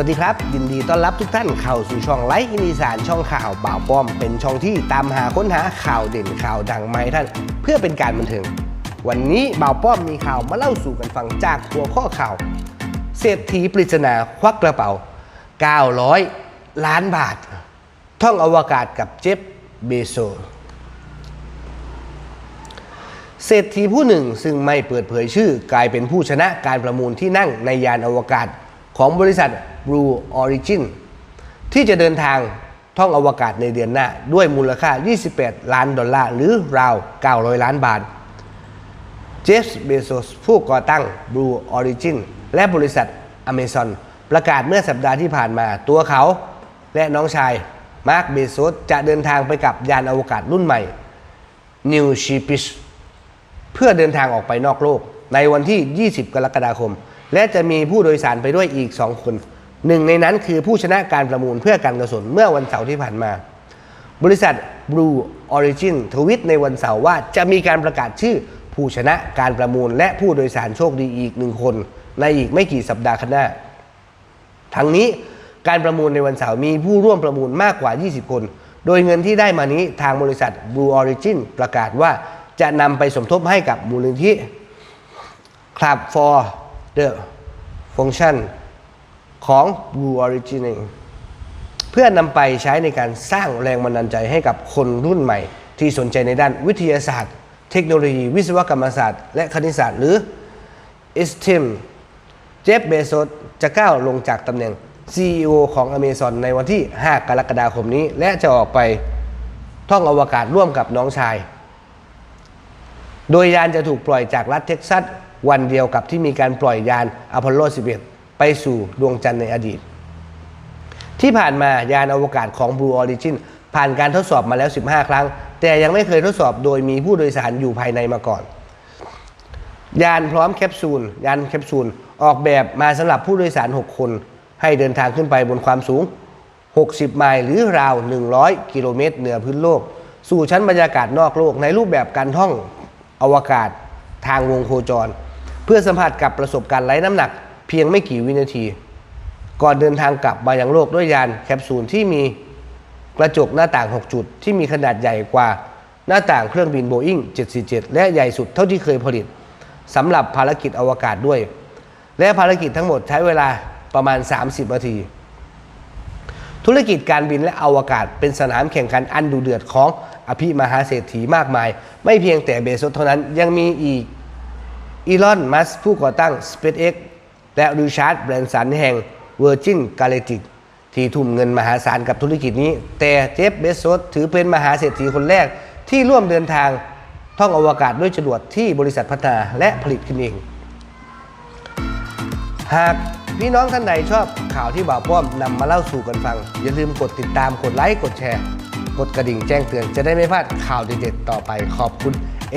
วัสดีครับ ยินดีต้อนรับทุกท่านเข้าสู่ช่องไลฟ์อินดีสานช่องข่าวบ่าวป้อม เป็นช่องที่ตามหาค้นหาข่าวเด่นข่าวดังมาให้ท่าน เพื่อเป็นการบันเทิงวันนี้บ่าวป้อมมีข่าวมาเล่าสู่กันฟังจากหัวข้อข่าว เศรษฐีปริศนาควักกระเป๋า 900 ล้านบาท ท่องอวกาศกับเจฟเบโซเศรษฐีผู้หนึ่งซึ่งไม่เปิดเผยชื่อกลายเป็นผู้ชนะการประมูลที่นั่งในยานอวกาศ ของบริษัท Blue Origin ที่จะเดินทางท่องอวกาศในเดือนหน้า ด้วยมูลค่า 28 ล้านดอลลาร์ หรือราว 900 ล้านบาท เจฟส์เบโซสผู้ก่อตั้ง Blue Origin และบริษัท Amazon ประกาศเมื่อสัปดาห์ที่ผ่านมาตัวเขา และน้องชาย มาร์คเบโซสจะเดินทางไปกับยานอวกาศรุ่นใหม่ New Shepard เพื่อเดินทางออกไปนอกโลก ในวันที่ 20 กรกฎาคม และจะมีผู้โดยสารไปด้วยอีก 2 คนหนึ่งในนั้นคือผู้ชนะการประมูลเพื่อการกระสุนเมื่อวันเสาร์ที่ผ่านมา บริษัท Blue Origin ทวิตในวันเสาร์ว่าจะมีการประกาศชื่อผู้ชนะการประมูล และผู้โดยสารโชคดีอีกหนึ่งคน ในอีกไม่กี่สัปดาห์ข้างหน้า ทั้งนี้การประมูลในวันเสาร์มีผู้ร่วมประมูลมากกว่า 20 คน โดยเงินที่ได้มานี้ทางบริษัท Blue Origin ประกาศว่าจะนำไปสมทบให้กับมูลนิธิ Club for the Function ของ Blue Origin เองเพื่อนำไปใช้ในการสร้างแรงบันดาลใจให้กับคนรุ่นใหม่ ที่สนใจในด้านวิทยาศาสตร์ เทคโนโลยี วิศวกรรมศาสตร์ และคณิตศาสตร์หรือ STEM เจฟเบโซสจะก้าวลงจากตำแหน่ง CEO ของ Amazon ในวันที่ 5 กรกฎาคมนี้ และจะออกไปท่องอวกาศร่วมกับน้องชาย โดยยานจะถูกปล่อยจากรัฐเท็กซัส วันเดียวกับที่มีการปล่อยยานอพอลโล 11 ไปสู่ดวงจันทร์ในอดีต ที่ผ่านมายานอวกาศของ Blue Origin ผ่านการทดสอบมาแล้ว 15 ครั้ง แต่ยังไม่เคยทดสอบโดยมีผู้โดยสารอยู่ภายในมาก่อน ยานพร้อมแคปซูล ยานแคปซูลออกแบบมาสำหรับผู้โดยสาร 6 คน ให้เดินทางขึ้นไปบนความสูง 60 ไมล์หรือราว 100 กิโลเมตรเหนือพื้นโลก สู่ชั้นบรรยากาศนอกโลกในรูปแบบการท่องอวกาศทางวงโคจร เพื่อสัมผัสกับประสบการณ์ไร้น้ำหนัก เพียงไม่กี่วินาที ก่อนเดินทางกลับมายังโลกด้วยยานแคปซูลที่มีกระจกหน้าต่าง 6 จุด ที่มีขนาดใหญ่กว่าหน้าต่างเครื่องบินโบอิ้ง747 และใหญ่สุดเท่าที่เคยผลิตสำหรับภารกิจอวกาศด้วย และภารกิจทั้งหมดใช้เวลาประมาณ 30 นาที ธุรกิจการบินและอวกาศเป็นสนามแข่งขันอันดุเดือดของอภิมหาเศรษฐีมากมาย ไม่เพียงแต่เบโซสเท่านั้นยังมีอีก อีลอน มัสผู้ก่อตั้ง SpaceX และริชาร์ด แบรนสันแห่ง Virgin Galactic ที่ทุ่มเงินมหาศาลกับธุรกิจนี้ แต่เจฟเบโซสถือเป็นมหาเศรษฐีคนแรกที่ร่วมเดินทางท่องอวกาศด้วยจรวดที่บริษัทพัฒนาและผลิตขึ้นเอง หากพี่น้องท่านใดชอบข่าวที่บ่าวป้อมนำมาเล่าสู่กันฟัง อย่าลืมกดติดตามกดไลค์กดแชร์ กดกระดิ่งแจ้งเตือนจะได้ไม่พลาดข่าวเด็ดๆต่อไปขอบคุณ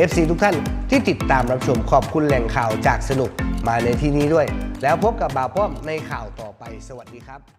FC ทุกท่านที่ติดตามรับชมขอบคุณแหล่งข่าวจากสนุกมาในที่นี้ด้วย แล้วพบกับบ่าวป้อมในข่าวต่อไปสวัสดีครับ